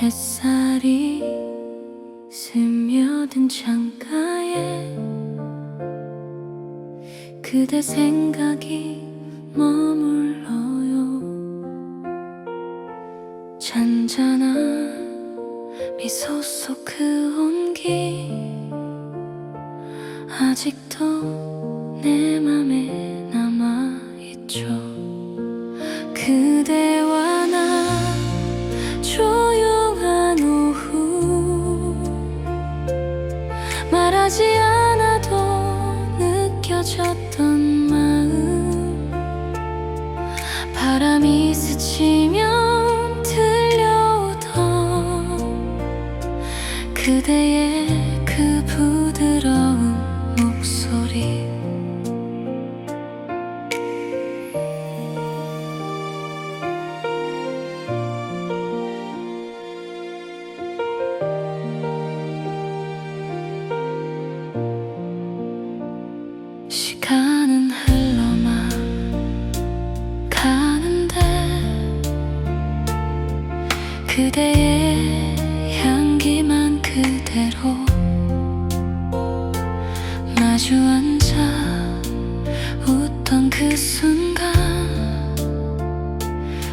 햇살이 스며든 창가에 그대 생각이 머물러요. 잔잔한 미소 속 그 온기 아직도 내 맘에 남아있죠. 그대 그대의 그 부드러운 목소리. 시간은 흘러만 가는데 그대의 그대로 마주 앉아 웃던 그 순간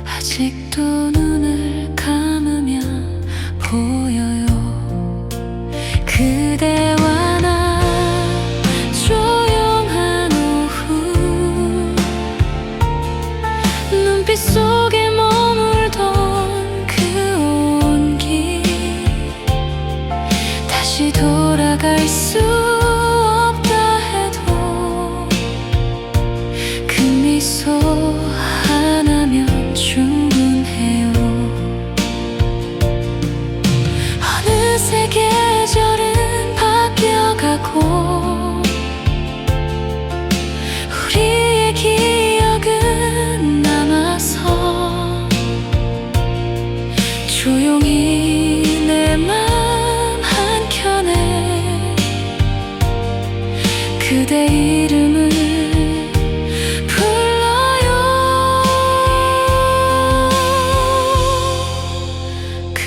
아직도 눈을 감으면 보여요. 그대와 나 조용한 오후 눈빛 속 돌아갈 수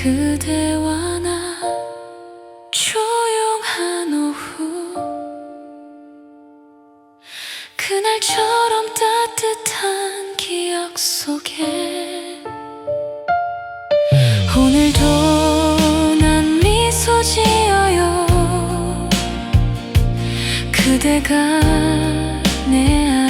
그대와 나 조용한 오후 그날처럼 따뜻한 기억 속에 오늘도 난 미소 지어요. 그대가 내